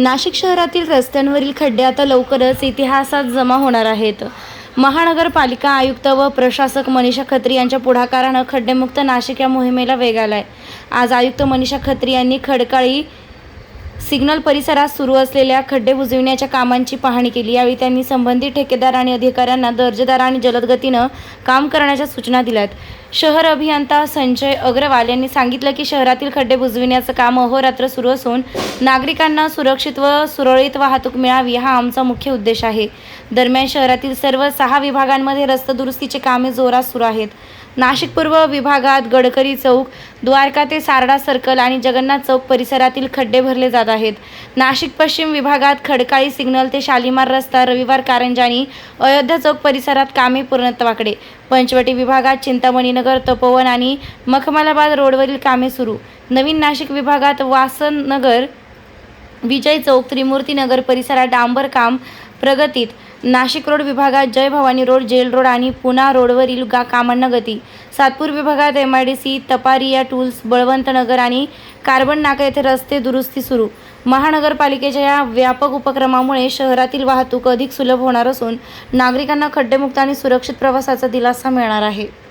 नाशिक शहरातील रस्त्यांवरील खड्डे आता लवकरच इतिहासात जमा होणार आहेत. महानगरपालिका आयुक्त व प्रशासक मनीषा खत्री यांच्या पुढाकारानं खड्डेमुक्त नाशिक या मोहिमेला वेग आलाय. आज आयुक्त मनीषा खत्री यांनी खडकाळी सिग्नल परिसरात सुरू असलेल्या खड्डे बुजविण्याच्या कामांची पाहणी केली. यावेळी त्यांनी संबंधित ठेकेदार आणि अधिकाऱ्यांना दर्जेदार आणि जलदगतीनं काम करण्याच्या सूचना दिल्यात. शहर अभियंता संजय अग्रवाल यांनी सांगितलं की शहरातील खड्डे बुजविण्याचं काम अहोरात्र सुरू असून नागरिकांना सुरक्षित व सुरळीत वाहतूक मिळावी हा आमचा मुख्य उद्देश आहे. दरम्यान शहरातील सर्व सहा विभागांमध्ये रस्ते दुरुस्तीचे कामे जोरात सुरू आहेत. नाशिक पूर्व विभागात गडकरी चौक द्वारका ते सारडा सर्कल आणि जगन्नाथ चौक परिसरातील खड्डे भरले जातात आहेत. नाशिक पश्चिम विभागात खडकाळी सिग्नल ते शालिमार रस्ता रविवार कारंजानी अयोध्या चौक परिसरात कामे पूर्णत्वाकडे. पंचवटी विभागात चिंतामणीनगर तपोवन आणि मखमलाबाद रोडवरील कामे सुरू. नवीन नाशिक विभागात वासन नगर विजय चौक त्रिमूर्तीनगर परिसरात डांबर काम प्रगतीत. नाशिक रोड विभागात Jai Bhavani road jail road आणि पुणा रोडवरील गा कामांना गती. सातपूर विभागात M I D C Taparia tools Balwant Nagar आणि कार्बन नाका येथे रस्ते दुरुस्ती सुरू. महानगरपालिकेच्या या व्यापक उपक्रमामुळे शहरातील वाहतूक अधिक सुलभ होणार असून नागरिकांना खड्डेमुक्त आणि सुरक्षित प्रवासाचा दिलासा मिळणार आहे.